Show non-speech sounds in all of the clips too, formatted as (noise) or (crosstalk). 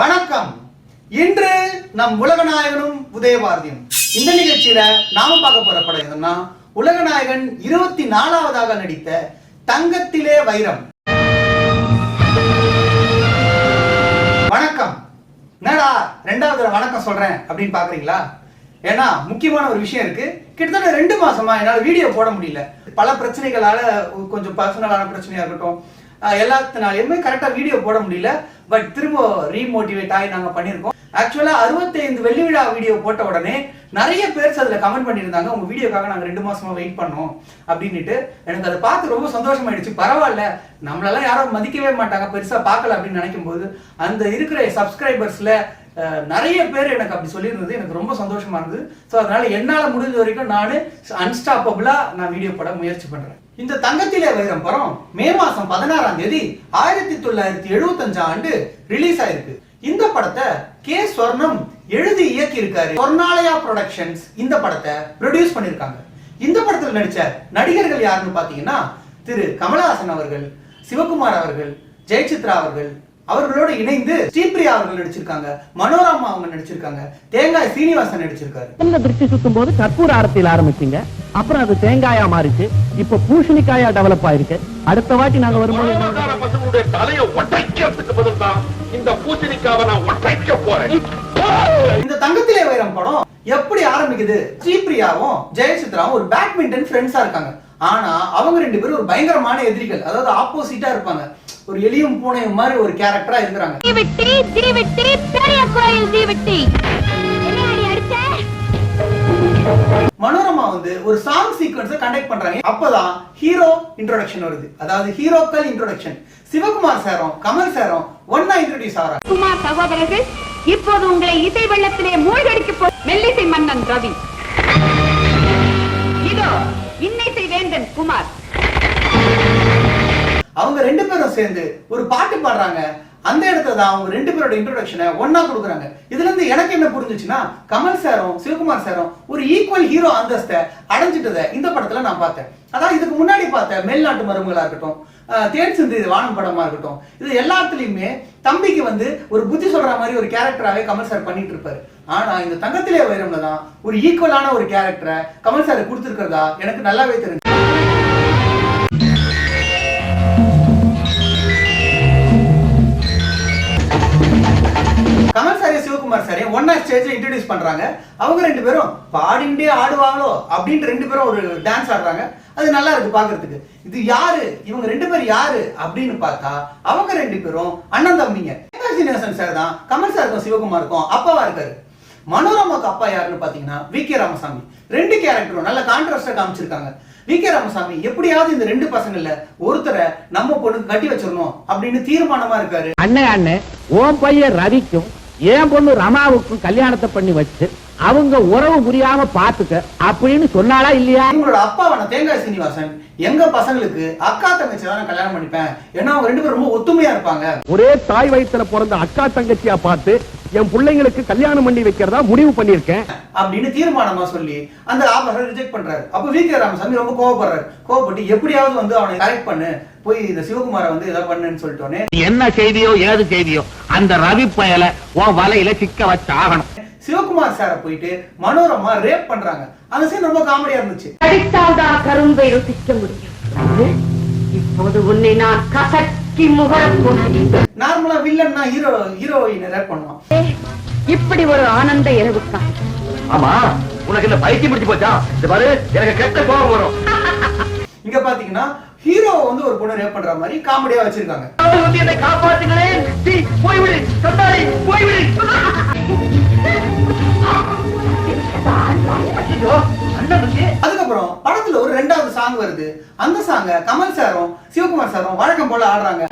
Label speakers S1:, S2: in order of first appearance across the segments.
S1: வணக்கம். இன்று நம் உலகநாயகனும் உதயபாரதியும். இந்த நிகழ்ச்சியில நாம பார்க்க போற படம் எதுன்னா உலகநாயகன் இருபத்தி நாலாவதாக நடித்த தங்கத்திலே வைரம். வணக்கம். என்னடா ரெண்டாவது வணக்கம் சொல்றேன் அப்படின்னு பாக்குறீங்களா? ஏன்னா முக்கியமான ஒரு விஷயம் இருக்கு. கிட்டத்தட்ட ரெண்டு மாசமா என்னால வீடியோ போட முடியல. பல பிரச்சனைகளால கொஞ்சம் பர்சனலான பிரச்சனையா இருக்கட்டும் எல்லாத்தினாலையுமே கரெக்டா வீடியோ போட முடியல. பட் திரும்ப ரீமோட்டிவேட் ஆகி நாங்கள் பண்ணியிருக்கோம். ஆக்சுவலாக அறுபத்தைந்து வெள்ளி விழா வீடியோ போட்ட உடனே நிறைய பேர் அதில் கமெண்ட் பண்ணியிருந்தாங்க. உங்கள் வீடியோக்காக நாங்கள் ரெண்டு மாசமாக வெயிட் பண்ணோம் அப்படின்னுட்டு எனக்கு அதை பார்த்து ரொம்ப சந்தோஷமாயிடுச்சு. பரவாயில்ல நம்மளெல்லாம் யாரும் மதிக்கவே மாட்டாங்க பெருசாக பார்க்கல அப்படின்னு நினைக்கும் போது அந்த இருக்கிற சப்ஸ்கிரைபர்ஸில் நிறைய பேர் எனக்கு அப்படி சொல்லியிருந்தது. எனக்கு ரொம்ப சந்தோஷமா இருந்தது. ஸோ அதனால என்னால் முடிஞ்ச வரைக்கும் நான் அன்ஸ்டாப்பபிளாக நான் வீடியோ போட முயற்சி பண்ணுறேன் இந்த தங்கத்திலே வைரம் படம் மே மாசம் பதினாறாம் தேதி ஆயிரத்தி தொள்ளாயிரத்தி எழுபத்தஞ்சாம் ஆண்டு ரிலீஸ் ஆயிருக்கு. இந்த படத்தை கே ஸ்வர்ணம் எழுதி இயக்கி இருக்காரு சொர்ணாலயா ப்ரொடக்ஷன்ஸ் இந்த படத்தை ப்ரொடியூஸ் பண்ணிருக்காங்க இந்த படத்துல நடிச்ச நடிகர்கள் யாருன்னு பாத்தீங்கன்னா திரு கமலஹாசன் அவர்கள் சிவகுமார் அவர்கள் ஜெயசித்ரா அவர்கள் அவர்களோடு இணைந்து ஸ்ரீபிரியா அவர்கள் நடிச்சிருக்காங்க மனோரமா அவங்க நடிச்சிருக்காங்க தேங்காய் சீனிவாசன் நடிச்சிருக்காரு.
S2: முதல்ல திருஷ்டி சுத்தும் போது கற்பூர ஆரத்தியில் ஆரம்பிச்சீங்க. அப்புறம் அது தேங்காயா மாறிச்சு. இப்ப பூசணிக்காயா டெவலப் ஆயிருக்கு. அடுத்த வாட்டி நாங்க வரும்போது
S3: தலையை ஒட்டைக்கிறதுக்கு பதில் தான் இந்த பூசணிக்காவை நான் ஒட்டைக்க போறேன்.
S1: இந்த தங்கத்திலே வைரம் படம் எப்படி ஆரம்பிக்குது? ஸ்ரீபிரியாவும் ஜெயசித்ராவும் ஒரு பேட்மிண்டன் ஃப்ரெண்ட்ஸா இருக்காங்க. ஆனா அவங்க ரெண்டு பேரும் ஒரு பயங்கரமான எதிரிகள் அதாவது ஆப்போசிட்டா இருப்பாங்க. ஒரு எலியும் பூனையும் மாதிரி ஒரு கேரக்டரா இருக்கிறாங்க
S4: தீவிட்டி தீவிட்டி பெரிய கோயில் தீவிட்டி
S1: மனோரமா வந்து ஒரு சாங் சீக்வன்ஸை கண்டக்ட் பண்றாங்க. அப்பதான் ஹீரோ இன்ட்ரோடக்ஷன் வருது. அதாவது ஹீரோக்கள் இன்ட்ரோடக்ஷன் சிவகுமார் சாரும் கமல் சாரும் ஒன்னா இன்ட்ரோடியூஸ் ஆகிறாங்க
S4: குமார் சகோதரர்கள் இப்போது உங்களை இசை வெள்ளத்திலே மூழ்கடிக்க போ மெல்லிசை மன்னன் ரவி. இதோ இன்னிசை வேந்தன் குமார்.
S1: அவங்க ரெண்டு பேரும் சேர்ந்து ஒரு பாட்டு பாடுறாங்க. அந்த இடத்துல தான் அவங்க ரெண்டு பேரோட இன்ட்ரோடக்ஷனை ஒன்னா கொடுக்குறாங்க. இதுல இருந்து எனக்கு என்ன புரிஞ்சுச்சுன்னா கமல் சாரும் சிவகுமார் சாரும் ஒரு ஈக்குவல் ஹீரோ அந்தஸ்தை அடைஞ்சிட்டதை இந்த படத்துல நான் பார்த்தேன். அதான் இதுக்கு முன்னாடி பார்த்த மேல்நாட்டு மருமகளா இருக்கட்டும் தேன் சிந்து இது வானம் படமா இருக்கட்டும் இது எல்லாத்துலயுமே தம்பிக்கு வந்து ஒரு புத்தி சொல்ற மாதிரி ஒரு கேரக்டராவே கமல் சார் பண்ணிட்டு இருப்பாரு. ஆனா இந்த தங்கத்திலே வைரம்ல தான் ஒரு ஈக்குவலான ஒரு கேரக்டரை கமல் சார் கொடுத்துருக்கிறதா எனக்கு நல்லாவே தெரிஞ்சு ஸ்டேஜில் இன்ட்ரடியூஸ் பண்றாங்க. அவங்க ரெண்டு பேரும் பாடிண்டே ஆடுவாங்களோ அப்படின்ட்டு ரெண்டு பேரும் ஒரு டான்ஸ் ஆடுறாங்க. அது நல்லா இருக்கு பாக்குறதுக்கு. இது யாரு? இவங்க ரெண்டு பேரும் யாரு? அப்படின்னு பார்த்தா அவங்க ரெண்டு பேரும் அண்ணன் தம்பிங்க. சீனிவாசன் சார் தான் கமல் சார் சாருக்கும் சிவகுமாருக்கும் அப்பாவா இருக்காரு. மனோரமாக்கு அப்பா யாருன்னு பாத்தீங்கன்னா வி கே ராமசாமி. ரெண்டு கேரக்டரும் நல்ல கான்ட்ராஸ்டா காமிச்சிருக்காங்க. வி கே ராமசாமி எப்படியாவது இந்த ரெண்டு பசங்கள்ல ஒருத்தரை நம்ம பொண்ணுக்கு கட்டி வச்சிடணும் அப்படின்னு தீர்மானமா இருக்காரு.
S2: அண்ணன் அண்ணன் ஓம் பையன் ரவிக்கும் என் பொண்ணு ரமாவுக்கும் கல்யாணத்தை பண்ணி வச்சு அவங்க உறவு புரியாம பாத்துக்க அப்படின்னு சொன்னாளா இல்லையா?
S1: இவங்களோட அப்பாவான தேங்காய் சீனிவாசன் எங்க பசங்களுக்கு அக்கா தங்கச்சி தான் கல்யாணம் பண்ணிப்பேன்? ஏன்னா அவங்க ரெண்டு பேரும் ரொம்ப ஒத்துமையா இருப்பாங்க.
S2: ஒரே தாய் வயித்துல பிறந்த அக்கா தங்கச்சியா பார்த்து என் பிள்ளைங்களுக்கு கல்யாணம் பண்ணி வைக்கிறதா முடிவு பண்ணிருக்கேன்
S1: அப்படின்னு தீர்மானமா சொல்லி அந்த ஆஃபரை ரிஜெக்ட் பண்றாரு. அப்ப வி கே ராமசாமி ரொம்ப கோவப்படுறாரு. கோவப்பட்டு எப்படியாவது வந்து அவனை கரெக்ட் பண்ணு போய் இந்த சிவகுமாரை வந்து இதை பண்ணுன்னு சொல்லிட்டோன்னே
S5: என்ன செய்தியோ ஏது செய்தியோ அந்த ரவி பயல உன் வலையில சிக்க வச்சு ஆகணும்.
S1: சிவகுமார் சாரை போயிட்டு மனோரமா ரேப் பண்றாங்க. அந்த சீன் ரொம்ப காமெடியா இருந்துச்சு.
S4: அடித்தால்தான் கரும்பை ருசிக்க முடியும். இப்போது உன்னை நான் போகிறேன்
S1: நார்மலா வில்லன்னா ஹீரோ ஹீரோயின் ரேப் பண்ணுவான்.
S4: இப்படி ஒரு ஆனந்த இரவுக்கா?
S5: ஆமா உனக்கு இந்த பைத்தியம் பிடிச்சு போச்சா? இந்த பாரு எனக்கு கெட்ட கோபம் வரும். (laughs)
S1: இங்க பாத்தீங்கன்னா ஹீரோ வந்து ஒரு பொண்ணு ரேப் பண்ற மாதிரி காமெடியா வச்சிருக்காங்க.
S5: வந்து என்னை காப்பாத்துங்களேன் சீ, போய்விடு சந்தாரி போய்விடு (laughs)
S1: அதுக்கப்புறம் படத்துல ஒரு ரெண்டாவது சாங் வருது. அந்த சாங்க கமல் சாரும் சிவகுமார் சாரும் வழக்கம் போல ஆடுறாங்க.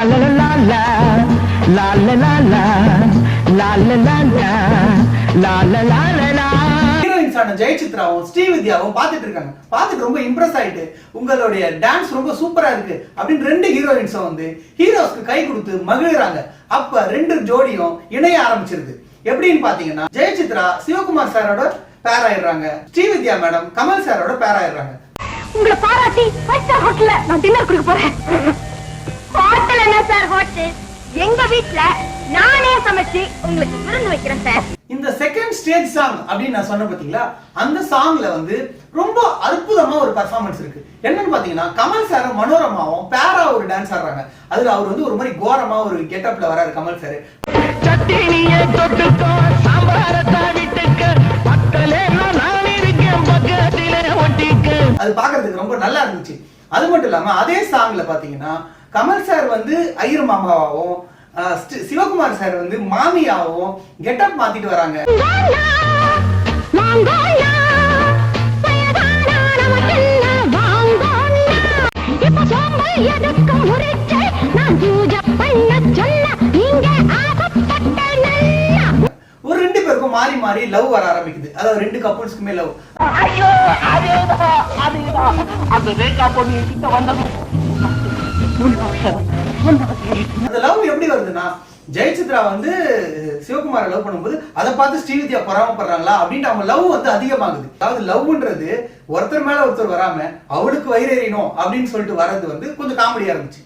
S1: ஜெயசித்ராவும் ஸ்ரீவித்யாவும் பார்த்துட்டு இருக்காங்க. பார்த்துட்டு ரொம்ப இம்ப்ரெஸ் ஆயிட்டு உங்களுடைய டான்ஸ் ரொம்ப சூப்பரா இருக்கு அப்படின்னு ரெண்டு ஹீரோயின்ஸும் வந்து ஹீரோஸ்க்கு கை கொடுத்து மகிழ்றாங்க. அப்ப ரெண்டு ஜோடியும் இணைய ஆரம்பிச்சிருது. எப்படின்னு பாத்தீங்கன்னா ஜெயசித்ரா சிவகுமார் சாரோட பேர் ஆயிடுறாங்க. ஸ்ரீவித்யா மேடம் கமல் சாரோட பேர் ஆயிடுறாங்க.
S4: உங்களை பாராட்டி ஃபைவ் ஸ்டார் ஹோட்டல்ல நான் டின்னர் கொடுக்க போறேன். ஹோட்டல் என்ன சார் ஹோட்டல் எங்க வீட்ல நானே சமைச்சு உங்களுக்கு விருந்து வைக்கிறேன் சார்
S1: இந்த செகண்ட் ஸ்டேஜ் சாங் அப்படின்னு நான் சொன்ன பாத்தீங்களா? அந்த சாங்ல வந்து ரொம்ப அற்புதமா ஒரு பர்ஃபார்மன்ஸ் இருக்கு. என்னன்னு பாத்தீங்கன்னா கமல் சாரும் மனோரமாவும் பேரா ஒரு டான்ஸ் ஆடுறாங்க. அதுல அவர் வந்து ஒரு மாதிரி கோரமா ஒரு கெட்டப்ல வராரு கமல் சார்
S2: சட்டினிய நான் இருக்கேன் பக்கத்திலே ஒட்டிக்க
S1: அது பாக்குறதுக்கு ரொம்ப நல்லா இருந்துச்சு. அது மட்டும் இல்லாம அதே சாங்ல பாத்தீங்கன்னா கமல் சார் வந்து ஐயர் மாமாவாவும் சிவகுமார் சார் வந்து மாமியாவும் கெட்டப் மாத்திட்டு வராங்க. ஒரு மாறி மாறி லவ் வர ஆரம்பிக்குது. அதாவது ரெண்டு கப்புள்ஸ்க்குமே லவ்
S2: அந்த
S1: லவ் எப்படி வருதுன்னா ஜெயசித்ரா வந்து சிவகுமாரை லவ் பண்ணும்போது அதை பார்த்து ஸ்ரீவித்யா பொறாமப்படுறாங்களா? அப்படின்ட்டு அவங்க லவ் வந்து அதிகமாகுது. அதாவது லவ்ன்றது ஒருத்தர் மேல ஒருத்தர் வராம அவளுக்கு வயிறறியணும் அப்படின்னு சொல்லிட்டு வர்றது வந்து கொஞ்சம் காமெடியா இருந்துச்சு.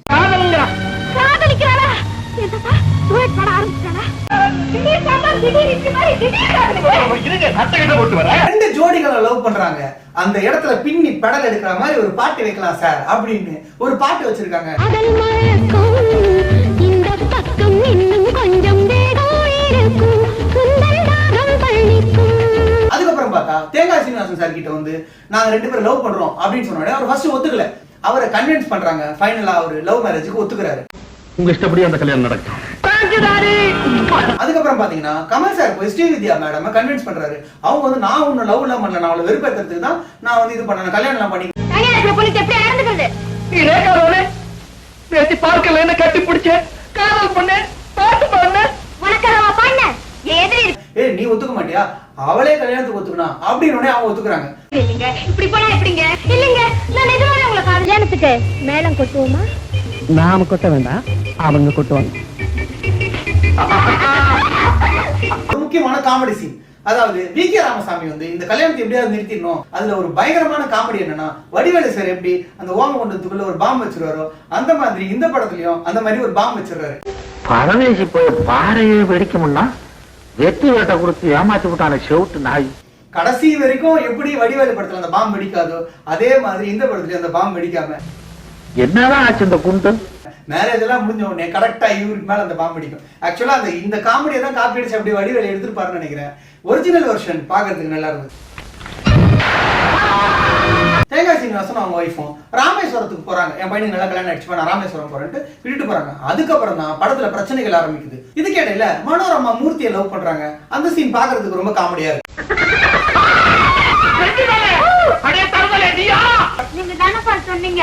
S1: ரெண்டு ஜோடிகளை லவ் பண்றாங்க. அந்த இடத்துல பின்னி பெடல் எடுக்கிற மாதிரி ஒரு பாட்டு வைக்கலாம் சார் அப்படின்னு ஒரு பாட்டு வச்சிருக்காங்க. அதுக்கப்புறம் பார்த்தா தேங்காய் சீனிவாசன் சார் கிட்ட வந்து நாங்க ரெண்டு பேரும் லவ் பண்றோம் அப்படின்னு சொன்ன உடனே அவர் ஃபர்ஸ்ட் ஒத்துக்கல. அவரை கன்வின்ஸ் பண்றாங்க ஃபைனலா அவர் லவ் மேரேஜுக்கு ஒத்துக்கிறாரு.
S3: உங்க இஷ்டப்படி அந்த கல்யாணம் நடக்கும்
S1: அதுக்கப்புறம் பாத்தீங்கன்னா கமல் சார் போய் ஸ்ரீவித்யா மேடம் கன்வின்ஸ் பண்றாரு. அவங்க வந்து நான் உன்னை லவ் எல்லாம் பண்ணல. நான் அவளை வெறுப்பேற்றுறதுக்கு தான் நான் வந்து இது பண்ணேன். கல்யாணம் எல்லாம் பண்ணி
S2: நேற்று பார்க்கல என்ன கட்டி பிடிச்ச. காதல் பண்ண பாட்டு பாடுன.
S4: உனக்காக பண்ண.
S1: ஏய் நீ ஒத்துக்க மாட்டியா? அவளே கல்யாணத்துக்கு ஒத்துக்கணும் அப்படின்னு உடனே அவங்க ஒத்துக்குறாங்க.
S4: இல்லைங்க. இப்படி போனா எப்படிங்க? இல்லைங்க. நான் நிஜமாவே உங்களை கல்யாணத்துக்கு மேளம் கொட்டுவோமா?
S2: நாம கொட்ட வேண்டாம். அவங்க கொட்டுவாங்க
S1: முக்கியமான காமெடி சீன் அதாவது வி கே ராமசாமி வந்து இந்த கல்யாணத்தை எப்படியாவது நிறுத்திடணும். அதுல ஒரு பயங்கரமான காமெடி என்னன்னா வடிவேலு சார் எப்படி அந்த ஓம கொண்டதுக்குள்ள ஒரு பாம்பு வச்சிருவாரோ அந்த மாதிரி இந்த படத்துலயும் அந்த மாதிரி ஒரு பாம்பு வச்சிருக்காரு
S5: பரதேசி போய் பாறையே வெடிக்கும்னா வெற்றி வேட்டை கொடுத்து ஏமாத்தி விட்டான செவுட்டு நாய்.
S1: கடைசி வரைக்கும் எப்படி வடிவேலு படத்துல அந்த பாம்பு வெடிக்காதோ அதே மாதிரி இந்த படத்துலயும் அந்த பாம்பு வெடிக்காம
S5: என்னதான் ஆச்சு இந்த குண்டு?
S1: மேரேஜ் எல்லாம் முடிஞ்ச உடனே கரெக்டா இவருக்கு மேல அந்த பாம்பு அடிக்கும். ஆக்சுவலா அந்த இந்த காமெடியை தான் காப்பி அடிச்சு அப்படி வடிவேலு எடுத்துருப்பாருன்னு நினைக்கிறேன். ஒரிஜினல் வெர்ஷன் பாக்குறதுக்கு நல்லா இருந்தது. தேங்காய் சீனிவாசன் அவங்க ஒய்ஃபும் ராமேஸ்வரத்துக்கு போறாங்க. என் பையனுக்கு நல்லா கல்யாணம் அடிச்சு நான் ராமேஸ்வரம் போறேன்ட்டு விட்டுட்டு போறாங்க. அதுக்கப்புறம் தான் படத்துல பிரச்சனைகள் ஆரம்பிக்குது. இதுக்கு இடையில மனோரமா மூர்த்தியை லவ் பண்றாங்க. அந்த சீன் பாக்குறதுக்கு ரொம்ப காமெடியா இருக்கு.
S4: நீங்க தானப்பா சொன்னீங்க.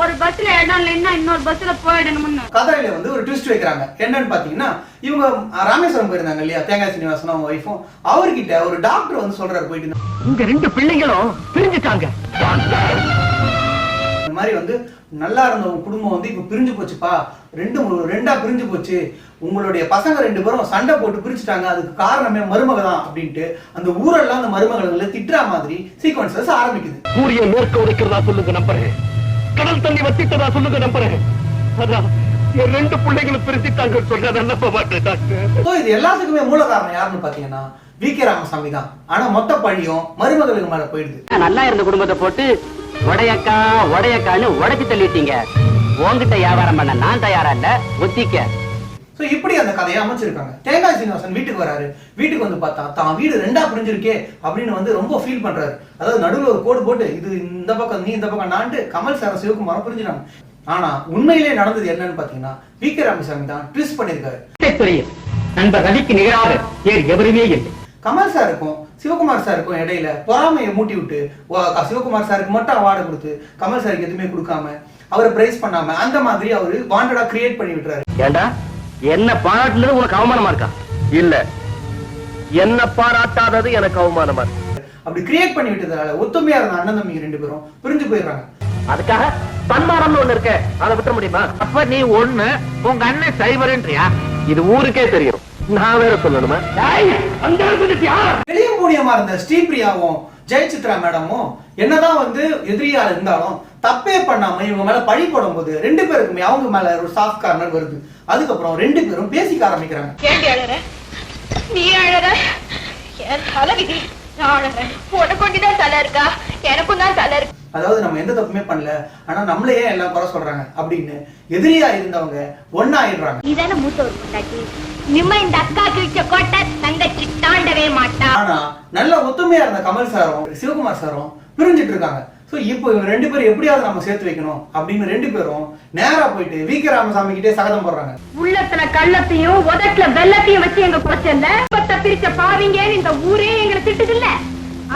S4: ஒரு பஸ்ல இடம் இல்லைன்னா இன்னொரு பஸ்ல போயிடணும்னு.
S1: கதையில வந்து ஒரு ட்விஸ்ட் வைக்கிறாங்க. என்னன்னு பாத்தீங்கன்னா இவங்க ராமேஸ்வரம் போயிருந்தாங்க இல்லையா? தேங்காய் சீனிவாசனும் அவங்க ஒய்ஃபும் அவர்கிட்ட ஒரு டாக்டர் வந்து சொல்றாரு போயிட்டு.
S2: உங்க ரெண்டு பிள்ளைங்களும் பிரிஞ்சுட்டாங்க.
S1: இந்த மாதிரி வந்து நல்லா இருந்த உங்க குடும்பம் வந்து இப்ப பிரிஞ்சு போச்சுப்பா. ரெண்டு ரெண்டா பிரிஞ்சு போச்சு. உங்களுடைய பசங்க ரெண்டு பேரும் சண்டை போட்டு பிரிச்சுட்டாங்க. அதுக்கு காரணமே மருமக தான் அப்படின்ட்டு அந்த ஊரெல்லாம் அந்த மருமகளை திட்டுற மாதிரி சீக்வன்சஸ் ஆரம்பிக்குது.
S3: சூரிய மேற்க உடைக்கிறதா சொல்லுங்க நம்புறேன் கடல் தண்ணி வத்திட்டதா சொல்லுங்க நம்புறேன் அதான் என் ரெண்டு பிள்ளைகளும் பிரிச்சுட்டாங்க சொல்றத நம்ப மாட்டேன் டாக்டர்.
S1: இது எல்லாத்துக்குமே மூல காரணம் யாருன்னு பாத்தீங்கன்னா வி கே ராமசாமி தான். ஆனா மொத்த பழியும் மருமகளுக்கு மேல போயிடுது.
S6: நல்லா இருந்த குடும்பத்தை போட்டு உடையக்கா உடையக்கான்னு உடைச்சு தள்ளிட்டீங்க. உன்கிட்ட வியாபாரம் பண்ண நான் தயாரா இல்ல? ஒத்திக்க.
S1: சோ இப்படி அந்த கதையை அமைச்சிருக்காங்க. தேங்காய் சீனிவாசன் வீட்டுக்கு வராரு. வீட்டுக்கு வந்து பார்த்தா தான் வீடு ரெண்டா பிரிஞ்சிருக்கே அப்படின்னு வந்து ரொம்ப ஃபீல் பண்றாரு. அதாவது நடுவுல ஒரு கோடு போட்டு இது இந்த பக்கம் நீ இந்த பக்கம் நான்ட்டு கமல் சார சிவகுமாரம் புரிஞ்சுட்டாங்க ஆனா உண்மையிலே நடந்தது என்னன்னு பாத்தீங்கன்னா வி. கே. ராமசாமி தான் ட்விஸ்ட் பண்ணிருக்காரு
S2: தெரியும். நண்பர் ரவிக்கு நிகராக வேறு எவருமே இல்லை.
S1: கமல் சாருக்கும் சிவகுமார் சாருக்கும் இடையில பொறாமையை மூட்டி விட்டு சிவகுமார் சாருக்கு மட்டும் அவார்டு கொடுத்து கமல் சாருக்கு எதுவுமே கொடுக்காம அவரை பிரைஸ் பண்ணாம அந்த மாதிரி அவரு வாண்டடா கிரியேட் பண்ணி விட்டுறாரு.
S5: ஏண்டா? என்ன பாராட்டுனது உனக்கு அவமானமா இருக்கா?
S3: இல்ல. என்ன பாராட்டாதது எனக்கு அவமானமா இருக்கு.
S1: அப்படி கிரியேட் பண்ணி விட்டதால ஒத்துமையா இருந்த அண்ணன் தம்பிங்க ரெண்டு பேரும் பிரிஞ்சு போயிடுறாங்க.
S5: அதுக்காக தன்மானம்னு ஒண்ணு இருக்க. அதை விட்ட முடியுமா? அப்ப நீ ஒண்ணு உங்க அண்ணன் சைவரன்றியா?
S3: இது ஊருக்கே தெரியும். நான் வேற சொல்லணுமா?
S2: அங்க இருந்துட்டியா
S1: வெளிய மூலியமா இருந்த ஸ்ரீபிரியாவும் ஜெயசித்ரா மேடமும் என்னதான் வந்து எதிரியா இருந்தாலும் தப்பே பண்ணாம இவங்க மேல பழி போடும்போது ரெண்டு பேருக்குமே அவங்க மேல ஒரு சாஃப்ட் கார்னர் வருது. அதுக்கப்புறம் ரெண்டு பேரும் பேசிக்க ஆரம்பிக்கிறாங்க.
S7: நீ அழற? என் தலை விதி நான் அழறேன் உனக்கு ஒண்டிதான் தலை இருக்கா? எனக்கும் தான் தலை இருக்கு.
S1: அதாவது நம்ம எந்த தப்புமே பண்ணல ஆனா நம்மளே ஏன் எல்லாம் குறை சொல்றாங்க அப்படின்னு எதிரியா இருந்தவங்க ஒன்னா ஆயிடுறாங்க
S8: நிம்ம இந்த அக்கா கிழிச்ச கோட்டை தங்கச்சி தாண்டவே மாட்டா.
S1: ஆனா நல்ல ஒத்துமையா இருந்த கமல் சாரும் சிவகுமார் சாரும் பிரிஞ்சிட்டு இருக்காங்க. சோ இப்போ இவங்க ரெண்டு பேரும் எப்படியாவது நம்ம சேர்த்து வைக்கணும் அப்படின்னு ரெண்டு பேரும் நேரா போயிட்டு வி. கே. ராமசாமி கிட்டே சகதம் போடுறாங்க.
S4: உள்ளத்துல கள்ளத்தையும் உதட்டுல வெள்ளத்தையும் வச்சு எங்க குறைச்சல பத்த பிரிச்ச பாவிங்கன்னு இந்த ஊரே எங்களை திட்டுது இல்ல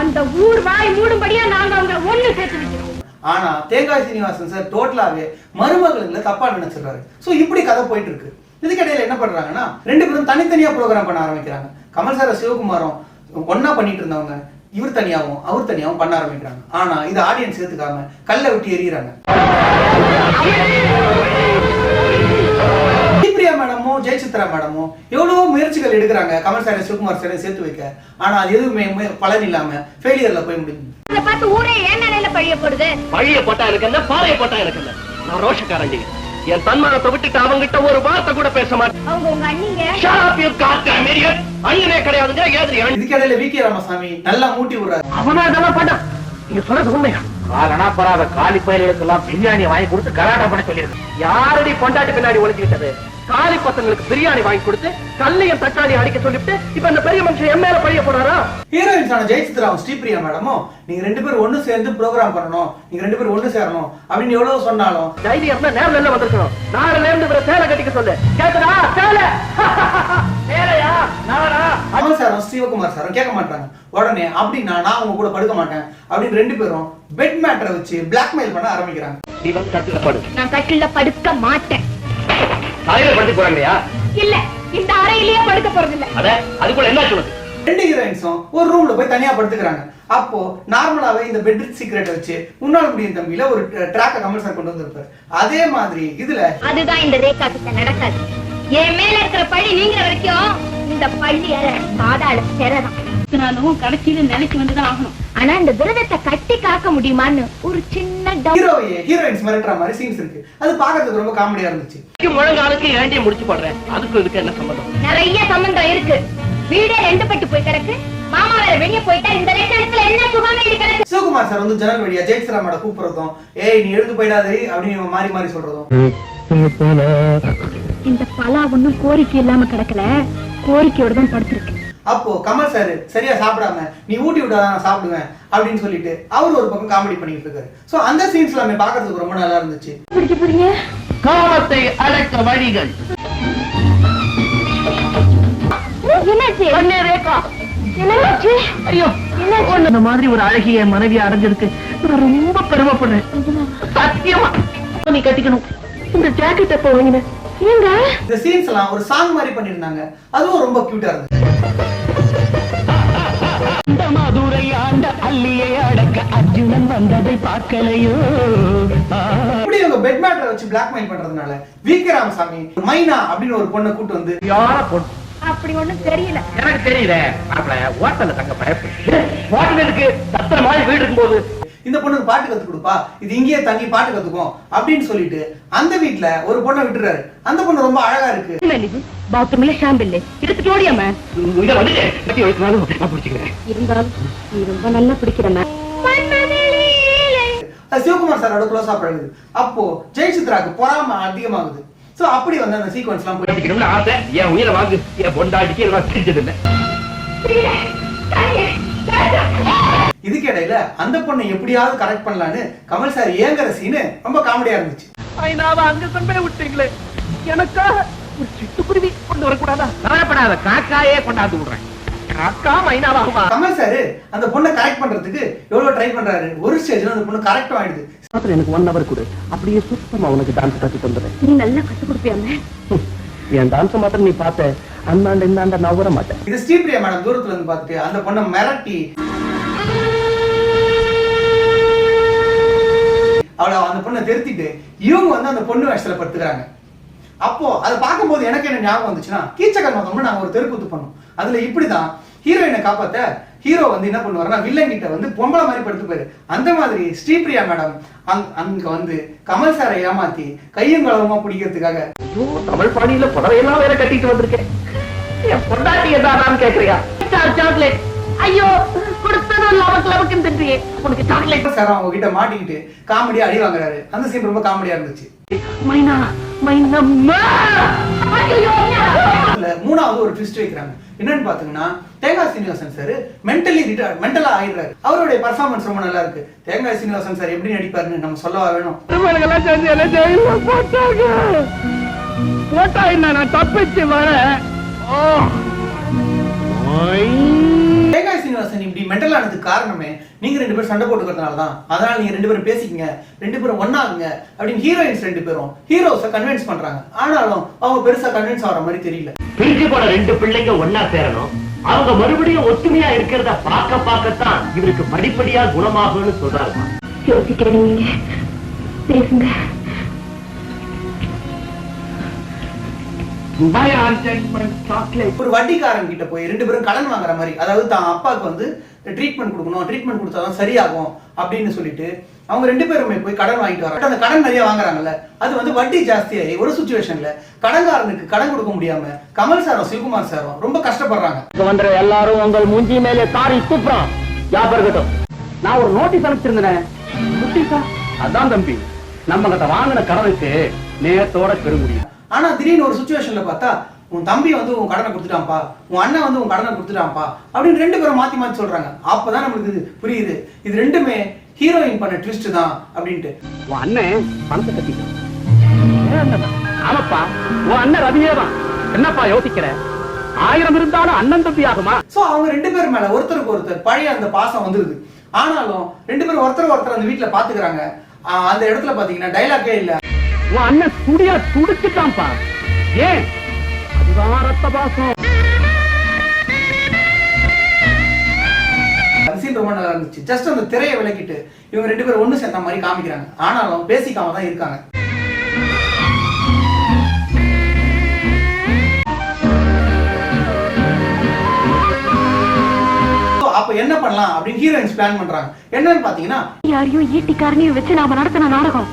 S4: அந்த ஊர் வாய் மூடும்படியா நாங்க அவங்களை ஒண்ணு சேர்த்து வைக்கிறோம்.
S1: ஆனா தேங்காய் சீனிவாசன் சார் டோட்டலாவே மருமகளுங்களை தப்பா நினைச்சிடுறாரு. சோ இப்படி கதை போயிட்டு இருக்கு. இதுக்கிடையில என்ன பண்றாங்கன்னா ரெண்டு பேரும் தனித்தனியா ப்ரோக்ராம் பண்ண ஆரம்பிக்கிறாங்க. கமல் சார் சிவகுமாரும் ஒன்னா பண்ணிட்டு இருந்தவங்க இவர் தனியாவும் அவர் தனியாவும் பண்ண ஆரம்பிக்கிறாங்க. ஆனா இது ஆடியன்ஸ் ஏத்துக்காம கல்லை விட்டு எறிகிறாங்க பிரியா மேடமும் ஜெயசித்ரா மேடமும் எவ்வளவோ முயற்சிகள் எடுக்கிறாங்க கமல் சாரை சிவகுமார் சாரை சேர்த்து வைக்க. ஆனா அது எதுவுமே பலன் இல்லாம ஃபெயிலியர்ல போய் முடிஞ்சு.
S8: பார்த்து ஊரே ஏன் நிலையில பழிய போடுது?
S3: பழிய போட்டா எனக்கு என்ன? பாறைய போட்டா எனக்கு நான் ரோஷக்காரண்டி என் தன்மானத்தை விட்டுட்டு அவங்கிட்ட ஒரு வார்த்தை கூட பேச மாட்டேன்.
S8: அவங்க உங்க அண்ணிங்க.
S3: Up, you goddamn idiot. அண்ணனே கிடையாதுங்க ஏதிரி
S1: இதுக்கிடையில ராமசாமி நல்லா மூட்டி விடுறாரு.
S3: அவனா இதெல்லாம் பண்ணான் நீங்க சொல்றது உண்மையா?
S5: காலனா பராத காலி பயல்களுக்கெல்லாம் பிரியாணி வாங்கி கொடுத்து கலாட்டா பண்ண சொல்லியிருக்கு.
S3: யாரடி பொண்டாட்டி பின்னாடி ஒளிஞ்சுக்கிட்டது? காலி பசங்களுக்கு பிரியாணி வாங்கி கொடுத்து கல்லையும் தக்காளி அடிக்க சொல்லிட்டு இப்ப இந்த பெரிய மனுஷன் என் மேல பழிய போறாரா?
S1: ஹீரோயின்ஸான ஜெயசித்ராவும் ஸ்ரீபிரியா மேடமும் நீங்க ரெண்டு பேரும் ஒண்ணு சேர்ந்து ப்ரோக்ராம் பண்ணணும். நீங்க ரெண்டு பேரும் ஒண்ணு சேரணும். அப்படின்னு எவ்வளவு சொன்னாலும்.
S3: தைரியம் இருந்தா நேர்ல என்ன வந்திருக்கணும். நாளைல இருந்து இவரை சேலை கட்டிக்க சொல்லு. கேக்குதா? சேலை! (laughs) சேலையா? நானா
S1: கமல் சாரும் சிவகுமார் சாரும் கேட்க மாட்டாங்க. உடனே அப்படின்னா நான் உங்க கூட படுக்க மாட்டேன். அப்படின்னு ரெண்டு பேரும் பெட் மேட்டரை வச்சு பிளாக்மெயில் பண்ண ஆரம்பிக்கிறாங்க.
S8: நான் கட்டில படுக்க மாட்டேன்.
S3: தலையில படுத்து போறாங்கயா
S8: இல்ல இந்த அறையிலேயே படுக்க போறது இல்ல
S3: அத அதுக்குள்ள என்ன சொல்லுது
S1: ரெண்டு ஹீரோயின்ஸும் ஒரு ரூம்ல போய் தனியா படுத்துக்கிறாங்க. அப்போ நார்மலாவே இந்த பெட் சீக்ரெட்டை வச்சு உன்னால முடியும் தம்பியில ஒரு ட்ராக்கை கமல் சார் கொண்டு வந்திருப்பாரு. அதே மாதிரி இதுல
S8: அதுதான் இந்த ரேகா கிட்ட நடக்காது. என் மேல இருக்கிற பழி நீங்கிற வரைக்கும் இந்த பள்ளி அறை பாதாள சிறதான்
S4: நானும் கடைசியில நினைச்சு வந்துதான் ஆகணும்.
S8: ஆனா இந்த விரதத்தை கட்டி காக்க முடியுமான்னு ஒரு சின்ன
S1: ஹீரோயின்ஸ் மிரட்டுற மாதிரி சீன்ஸ் இருக்கு. அது பார்க்கறதுக்கு ரொம்ப காமெடியா இருந்துச்சு.
S3: முழங்காலுக்கு ஏண்டிய முடிச்சு போடுறேன். அதுக்கு இதுக்கு என்ன சம்பந்தம்?
S8: நிறைய சம்பந்தம் இருக்கு. வீடே ரெண்டு பட்டு போய் கிடக்கு. மாமா வேற வெளிய போயிட்டா இந்த ரெண்டு இடத்துல என்ன சுகமே கிடக்கு
S1: சிவகுமார் சார் வந்து ஜன்னல் வழியா ஜெயசித்ரா மேட கூப்பிடுறதும் ஏய் நீ எழுந்து போயிடாது அப்படின்னு மாறி மாறி சொல்றதும்.
S4: இந்த பலா ஒண்ணும் கோரிக்கை இல்லாம கிடக்கல. கோரிக்கையோட தான் படுத்திருக்கு.
S1: அப்போ கமல் சார் சரியா சாப்பிடாம நீ ஊட்டி விட்டாதான் நான் சாப்பிடுவேன் அப்படின்னு சொல்லிட்டு அவர் ஒரு பக்கம் காமெடி பண்ணிட்டு இருக்காரு. சோ அந்த சீன்ஸ் எல்லாமே பார்க்கிறதுக்கு ரொம்ப நல்லா இருந்துச்சு.
S4: பிடிக்க போறீங்க
S3: காமத்தை அடக்க வழிகள். இந்த மாதிரி ஒரு அழகிய மனைவி அடைஞ்சதுக்கு நான் ரொம்ப பெருமைப்படுறேன். சத்தியமா. நீ கட்டிக்கணும். இந்த ஜாக்கெட் எப்ப
S8: ஏங்க?
S1: இந்த சீன்ஸ் எல்லாம் ஒரு சாங் மாதிரி பண்ணிருந்தாங்க அதுவும் ரொம்ப கியூட்டா இருந்துச்சு
S3: இந்த மதுரை ஆண்ட அல்லியை அடக்க அர்ஜுனன் வந்ததை பார்க்கலையோ?
S1: இப்படி இவங்க பெட் மேட்டரை வச்சு பிளாக்மெயில் பண்றதுனால வி கே ராமசாமி மைனா அப்படின்னு ஒரு பொண்ணை கூட்டு வந்து
S5: யார பொண்ணு?
S8: அப்படி ஒண்ணும் தெரியல.
S5: எனக்கு தெரியல. மாப்பிள ஹோட்டல்ல தங்க பயப்படு.
S3: ஹோட்டலுக்கு சத்திர மாதிரி வீடு இருக்கும்போது.
S1: இந்த பொண்ணுக்கு பாட்டு கத்து கொடுப்பா. இது இங்கேயே தங்கி பாட்டு கத்துக்கும். அப்படின்னு சொல்லிட்டு அந்த வீட்ல ஒரு பொண்ணை விட்டுறாரு. அந்த பொண்ணு ரொம்ப அழகா இருக்கு.
S4: பாத்ரூம்ல ஷாம்பு இல்லை எடுத்துட்டு ஓடியாம இருந்தாலும் நீ ரொம்ப நல்லா பிடிக்கிறம
S1: சிவகுமார் சாரோட க்ளோஸா பழகுது. அப்போ ஜெயசித்ராக்கு பொறாம அதிகமாகுது. சோ அப்படி வந்து அந்த சீக்வன்ஸ் எல்லாம் போயிட்டு
S3: ஆசை. என் உயிரை வாங்கு. என் பொண்டாட்டிக்கு எல்லாம் தெரிஞ்சது இல்லை
S1: இதுக்கு இடையில அந்த பொண்ணை எப்படியாவது கரெக்ட் பண்ணலான்னு கமல் சார் ஏங்குற சீனு ரொம்ப காமெடியா இருந்துச்சு.
S3: ஐநாவை அங்க கொண்டு விட்டீங்களே. எனக்காக ஒரு சிட்டுக்குருவி கொண்டு வரக்கூடாதா?
S5: கவலைப்படாத காக்காயே கொண்டாந்து விடுறேன்.
S3: மைனாவாகுமா
S1: கமல் சார் அந்த பொண்ணை கரெக்ட் பண்றதுக்கு எவ்வளவு ட்ரை பண்றாரு? ஒரு ஸ்டேஜ்ல அந்த பொண்ணு கரெக்டும் ஆயிடுது.
S3: எனக்கு ஒன் ஹவர் கொடு. அப்படியே சுத்தமா உனக்கு டான்ஸ் கத்து தந்துடுறேன்.
S4: நீ நல்லா கத்து கொடுப்பியாம?
S3: என் டான்ஸ் மாத்திரம் நீ பார்த்த அந்தாண்ட இந்தாண்ட நவர மாட்டேன்
S1: இது ஸ்ரீபிரியா மேடம் தூரத்துல இருந்து பார்த்துட்டு அந்த பொண்ணை மிரட்டி. அவளை அந்த பொண்ணை திருத்திட்டு இவங்க வந்து அந்த பொண்ணு வேஷத்துல படுத்துக்கிறாங்க. அப்போ அதை பார்க்கும்போது எனக்கு என்ன ஞாபகம் வந்துச்சுன்னா கீச்சகர் மதம்னு நாங்க ஒரு தெருக்கூத்து பண்ணோம். அதுல இப்படிதான் ஹீரோயினை காப்பாத்த ஹீரோ வந்து என்ன பண்ணுவாருன்னா வில்லன் கிட்ட வந்து பொம்பளை மாதிரி படுத்துப்பாரு அந்த மாதிரி ஸ்ரீபிரியா மேடம் அங் அங்க வந்து கமல் சாரை ஏமாத்தி கையும் களவுமா பிடிக்கிறதுக்காக.
S6: தமிழ் பாணியில புடவையெல்லாம் வேற கட்டிட்டு வந்திருக்கேன். பொண்டாட்டி எதானான்னு கேக்குறியா? சாக்லேட் ஐயோ கொடுத்ததும் லவக்கு லவக்குன்னு தின்றியே உனக்கு சாக்லேட்
S1: சார் அவங்க கிட்ட மாட்டிக்கிட்டு காமெடியா அடி வாங்குறாரு. அந்த சீன் ரொம்ப காமெடியா இருந்துச்சு.
S6: மைனா மைனம்மா
S1: மூணாவது ஒரு ட்விஸ்ட் வைக்கிறாங்க. என்னன்னு பாத்தீங்கன்னா Thengai Srinivasan sir mentally retard மென்டலா ஆயிடுறாரு. அவருடைய பர்ஃபார்மன்ஸ் ரொம்ப நல்லா இருக்கு. தேங்காய் சீனிவாசன் சார் எப்படி நடிப்பாருன்னு நம்ம சொல்லவா வேணும்?
S2: போட்டா என்ன நான் தப்பிச்சு வரேன்.
S1: தேங்காய் சீனிவாசன் இப்படி மென்டல் ஆனதுக்கு காரணமே நீங்க ரெண்டு பேரும் சண்டை போட்டுக்கிறதுனால தான் அதனால நீங்க ரெண்டு பேரும் பேசிக்கங்க ரெண்டு பேரும் ஒண்ணாகுங்க அப்படின்னு ஹீரோயின்ஸ் ரெண்டு பேரும். ஹீரோஸை கன்வின்ஸ் பண்றாங்க. ஆனாலும் அவங்க பெருசா கன்வின்ஸ் ஆகிற மாதிரி தெரியல.
S3: பிரிஞ்சு போன ரெண்டு பிள்ளைங்க ஒன்னா சேரணும். அவங்க மறுபடியும் ஒத்துமையா இருக்கிறத பார்க்க பார்க்கத்தான் இவருக்கு படிப்படியா குணமாகும்னு சொல்றாங்க.
S7: யோசிக்கிறேன் நீங்க. பேசுங்க.
S1: ஒரு வட்டிக்காரன் கிட்ட போய் ரெண்டு பேரும் கடன் வாங்குற மாதிரி அதாவது தான் அப்பாவுக்கு வந்து ட்ரீட்மெண்ட் கொடுக்கணும் ட்ரீட்மெண்ட் கொடுத்தாதான் சரியாகும் அப்படின்னு சொல்லிட்டு அவங்க ரெண்டு பேருமே போய் கடன் வாங்கிட்டு வராங்க. அந்த கடன் நிறைய வாங்குறாங்கல்ல அது வந்து வட்டி ஜாஸ்தியாகி ஒரு சுச்சுவேஷன்ல கடன்காரனுக்கு கடன் கொடுக்க முடியாம கமல் சாரும் சிவகுமார் சாரும் ரொம்ப கஷ்டப்படுறாங்க.
S2: இங்க வந்துற எல்லாரும் உங்கள் மூஞ்சி மேலே தாரி துப்புறோம் ஞாபகம் இருக்கட்டும். நான் ஒரு நோட்டீஸ் அனுப்பிச்சிருந்தேன். நோட்டீஸா அதான் தம்பி நம்ம கிட்ட வாங்கின கடனுக்கு நேரத்தோட பெற முடியும்
S1: ஆனா திடீர்னு ஒரு சுச்சுவேஷன்ல பார்த்தா உன் தம்பி வந்து உன் கடனை கொடுத்துட்டான்ப்பா உன் அண்ணன் வந்து உன் கடனை கொடுத்துட்டான்ப்பா அப்படின்னு ரெண்டு பேரும் மாத்தி மாத்தி சொல்றாங்க. அப்பதான் நம்மளுக்கு இது புரியுது. இது ரெண்டுமே ஹீரோயின் பண்ண ட்விஸ்ட் தான் அப்படின்ட்டு.
S2: உன் அண்ணன் பணத்தை கட்டிட்டான்? ஆமாப்பா உன் அண்ணன் ரவியே தான் என்னப்பா யோசிக்கிற? ஆயிரம் இருந்தாலும் அண்ணன் தம்பி ஆகுமா?
S1: சோ அவங்க ரெண்டு பேர் மேல ஒருத்தருக்கு ஒருத்தர் பழைய அந்த பாசம் வந்துருது. ஆனாலும் ரெண்டு பேரும் ஒருத்தர் ஒருத்தர் அந்த வீட்டுல பாத்துக்கிறாங்க. அந்த இடத்துல பாத்தீங்கன்னா டைலாக்கே இல்ல.
S2: உன் அண்ணன் துடியா துடிச்சுட்டான்ப்பா. ஏன்? அதுதான் ரத்த பாசம்.
S1: சீன் ரொம்ப நல்லா இருந்துச்சு. ஜஸ்ட் அந்த திரையை விளக்கிட்டு இவங்க ரெண்டு பேரும் ஒண்ணு சேர்ந்த மாதிரி காமிக்கிறாங்க. ஆனாலும் பேசிக்காம தான் இருக்காங்க. அப்ப என்ன பண்ணலாம் அப்படின்னு ஹீரோயின்ஸ் பிளான் பண்றாங்க. என்னன்னு பாத்தீங்கன்னா
S4: யாரையும் ஈட்டிக்காரனையும் வச்சு நாம நடத்தின நாடகம்.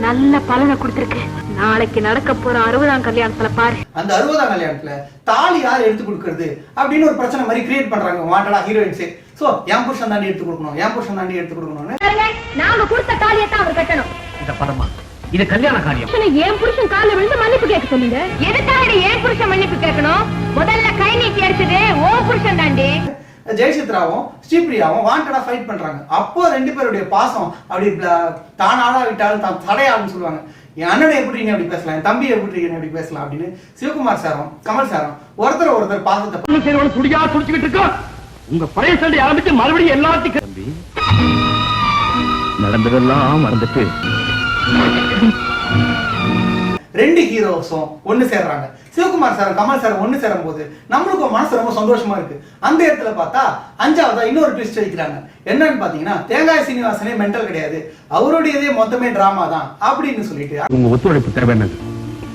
S4: நல்ல பலனை கொடுத்திருக்கு. நாளைக்கு நடக்க போற அறுபதாம் கல்யாணத்துல பாரு.
S1: அந்த அறுபதாம் கல்யாணத்துல தாலி யார் எடுத்து கொடுக்கறது? அப்படின்னு ஒரு பிரச்சனை மாதிரி கிரியேட் பண்றாங்க வாண்டடா ஹீரோயின்ஸே சோ என் புருஷன் தாண்டி எடுத்து கொடுக்கணும் என் புருஷன் தாண்டி எடுத்து கொடுக்கணும்னு.
S4: நாம கொடுத்த தாலியத்தான் அவர் கட்டணும்.
S2: இந்த படமா? இது கல்யாண காரியம்.
S4: என் புருஷன் கால விழுந்து மன்னிப்பு கேட்க சொல்லுங்க. எதுக்காக ஏன் புருஷன் மன்னிப்பு கேட்கணும்? முதல்ல கை நீட்டி அடிச்சது ஓ புருஷன் தாண்டி
S1: ஜெயசித்ராவும் ஸ்ரீபிரியாவும் வாண்டடா ஃபைட் பண்றாங்க. அப்போ ரெண்டு பேருடைய பாசம் அப்படி bla- தான் விட்டாலும் தான் தடையாளுன்னு சொல்லுவாங்க. என் அண்ணனை எப்படி நீங்க அப்படி பேசலாம்? என் தம்பி எப்படி நீங்க அப்படி பேசலாம்? அப்படின்னு சிவகுமார் சாரும் கமல் சாரும் ஒருத்தர் ஒருத்தர் பாசத்தை
S2: ஒண்ணு செய்யறவன துடியா துடிச்சுக்கிட்டு இருக்கா? உங்க பழைய சண்டை ஆரம்பிச்சு மறுபடியும் எல்லாத்தையும் தம்பி நடந்ததெல்லாம் மறந்துட்டு.
S1: ரெண்டு ஹீரோஸும் ஒண்ணு சேர்றாங்க. சிவகுமார் சார் கமல் சார் ஒண்ணு சேரும் போது நம்மளுக்கு மனசு ரொம்ப சந்தோஷமா இருக்கு. அந்த இடத்துல பார்த்தா அஞ்சாவதா இன்னொரு ட்விஸ்ட் வைக்கிறாங்க. என்னன்னு பாத்தீங்கன்னா தேங்காய் சீனிவாசனே மென்டல் கிடையாது. அவருடையதே மொத்தமே டிராமா தான் அப்படின்னு சொல்லிட்டு.
S3: உங்க ஒத்துழைப்பு தேவை என்னது?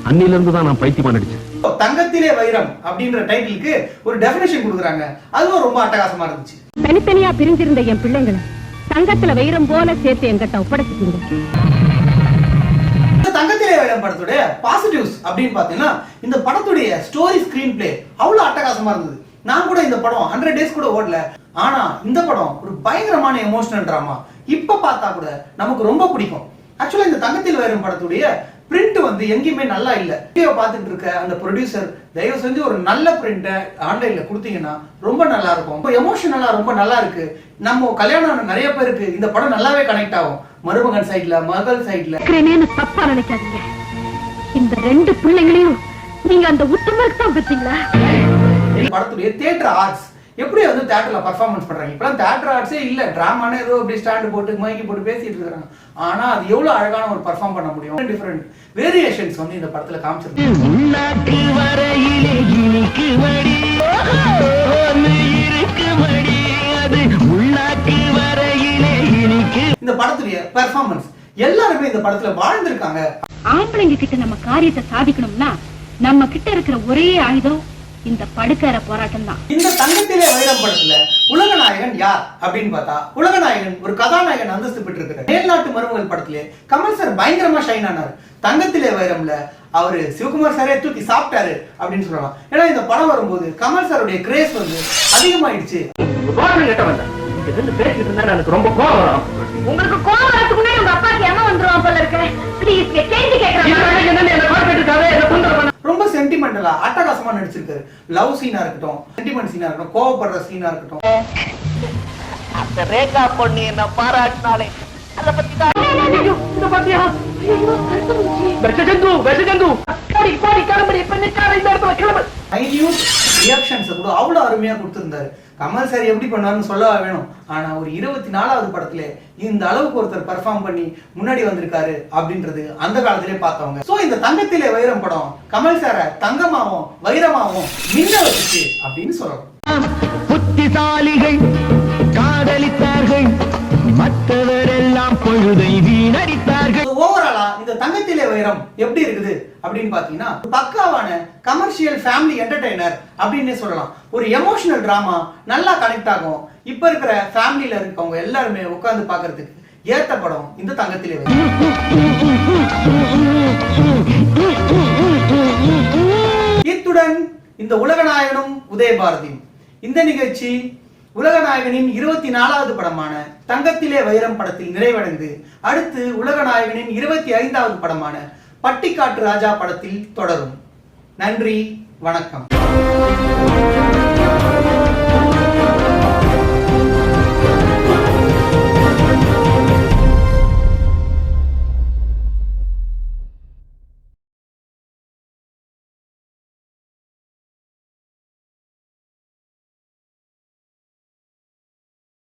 S3: அன்னில இருந்து தான் நான் பைத்தியமா நடிச்சேன்.
S1: தங்கத்திலே வைரம் அப்படின்ற டைட்டிலுக்கு ஒரு டெபினேஷன் கொடுக்குறாங்க. அதுவும் ரொம்ப அட்டகாசமா இருந்துச்சு.
S4: தனித்தனியா பிரிஞ்சிருந்த என் பிள்ளைங்களை தங்கத்துல வைரம் போல சேர்த்து என்கிட்ட ஒப்படைச்சிட்டீங்க.
S1: இந்த படத்துடைய பாசிட்டிவ்ஸ் அப்படின்னு பாத்தீங்கன்னா இந்த படத்துடைய ஸ்டோரி ஸ்கிரீன் பிளே அவ்வளவு அட்டகாசமா இருந்தது. நான் கூட இந்த படம் ஹண்ட்ரட் டேஸ் கூட ஓடல. ஆனா இந்த படம் ஒரு பயங்கரமான எமோஷனல் ட்ராமா இப்ப பார்த்தா கூட நமக்கு ரொம்ப பிடிக்கும். ஆக்சுவலா இந்த தங்கத்தில் வைரம் படத்துடைய பிரிண்ட் வந்து எங்கேயுமே நல்லா இல்ல. வீடியோ பார்த்துட்டு இருக்க அந்த ப்ரொடியூசர் தயவு செஞ்சு ஒரு நல்ல பிரிண்ட்டை ஆன்லைன்ல கொடுத்தீங்கன்னா ரொம்ப நல்லா இருக்கும். இப்போ எமோஷனலா ரொம்ப நல்லா இருக்கு. நம்ம கல்யாணம் நிறைய பேருக்கு இந்த படம் நல்லாவே கனெக்ட் ஆகும். மருமகன் சைடுல மகள் சைடுல
S4: தப்பா நினைக்காதீங்க. இந்த ரெண்டு பிள்ளைங்களையும் நீங்க அந்த உத்தமருக்கு தான்
S1: இந்த படத்துடைய தியேட்டர் ஆர்ட்ஸ் எப்படி வந்து தியேட்டர்ல பர்ஃபார்மன்ஸ் பண்றாங்க? இப்பலாம் தியேட்டர் ஆர்ட்ஸே இல்ல. டிராமானே ஏதோ அப்படி ஸ்டாண்ட் போட்டு மைக்கி போட்டு பேசிட்டு இருக்காங்க. ஆனா அது எவ்வளவு அழகான ஒரு பர்ஃபார்ம் பண்ண முடியும்? டிஃபரெண்ட் வேரியேஷன்ஸ் வந்து இந்த படத்துல காமிச்சிருக்காங்க. இந்த படத்துடைய பெர்ஃபார்மன்ஸ் எல்லாருமே இந்த படத்துல வாழ்ந்திருக்காங்க.
S4: ஆம்பளைங்க கிட்ட நம்ம காரியத்தை சாதிக்கணும்னா நம்ம கிட்ட இருக்கிற ஒரே ஆயுதம்
S8: இந்த படுக்கற போராட்டம் தான்
S1: இந்த தங்கத்திலே வைரம் படத்துல உலகநாயகன் யார் அப்படின்னு பார்த்தா உலகநாயகன் ஒரு கதாநாயகன் அந்தஸ்து பெற்றிருக்கிறார். மேல்நாட்டு மருமகள் படத்திலே கமல் சார் பயங்கரமா ஷைன் ஆனார். தங்கத்திலே வைரம்ல அவரு சிவகுமார் சாரே தூக்கி சாப்பிட்டாரு அப்படின்னு சொல்லலாம் ஏன்னா இந்த படம் வரும்போது கமல் சாருடைய கிரேஸ் வந்து அதிகமாயிடுச்சு.
S2: எனக்கு ரொம்ப கோவம் வரும்.
S8: உங்களுக்கு கோவம் வரதுக்கு முன்னாடி உங்க அப்பாக்கு ஏமா வந்துருவான் போல இருக்கு? ப்ளீஸ் கேள்வி
S2: என்னன்னு என்ன பார்த்துட்டு இருக்காதே, என்ன தொந்தரவு
S1: ரொம்ப சென்டிமெண்டலா அட்டகாசமா நடிச்சிருக்காரு லவ் சீனா இருக்கட்டும் சென்டிமெண்ட் சீனா இருக்கட்டும் கோவப்படுற சீனா இருக்கட்டும்
S6: அந்த ரேகா பொண்ணு என்ன பாராட்டினாலே அத பத்தி தான்
S2: இத பாத்தியா? விஷ ஜந்து, விஷ ஜந்து. அக்காடி, பாடி, கிளம்புடி, பெண்ணுக்கார இந்த இடத்துல கிளம்பு.
S1: மைன்யூட் ரியாக்ஷன்ஸ் கூட அவ்வளவு அருமையா கொடுத்திருந்தாரு கமல் சார் எப்படி பண்ணாருன்னு சொல்லவா வேணும். ஆனா ஒரு இருபத்தி நாலாவது படத்துல இந்த அளவுக்கு ஒருத்தர் பெர்ஃபார்ம் பண்ணி முன்னாடி வந்திருக்காரு அப்படின்றது அந்த காலத்திலே பார்த்தவங்க. சோ இந்த தங்கத்திலே வைரம் படம் கமல் சார தங்கமாவும் வைரமாவும் மின்ன வச்சுச்சு அப்படின்னு சொல்லலாம்.
S3: புத்திசாலிகள் காதலித்தார்கள். மற்றவரெல்லாம் பொழுதை வீணடித்தார்கள்.
S1: ஓவராலா இந்த தங்கத்திலே வைரம் எப்படி இருக்குது அப்படின்னு பாத்தீங்கன்னா பக்காவான கமர்ஷியல் ஃபேமிலி என்டர்டைனர் அப்படின்னு சொல்லலாம். ஒரு எமோஷனல் டிராமா நல்லா கனெக்ட் ஆகும். இப்ப இருக்கிற ஃபேமிலியில இருக்கவங்க எல்லாருமே உட்கார்ந்து பாக்குறதுக்கு ஏத்த படம் இந்த தங்கத்திலே வைரம் இத்துடன் இந்த உலகநாயகனும் உதயபாரதியும் இந்த நிகழ்ச்சி உலகநாயகனின் இருபத்தி நாலாவது படமான தங்கத்திலே வைரம் படத்தில் நிறைவடைந்து அடுத்து உலகநாயகனின் இருபத்தி ஐந்தாவது படமான பட்டிக்காட்டு ராஜா படத்தில் தொடரும். நன்றி வணக்கம்.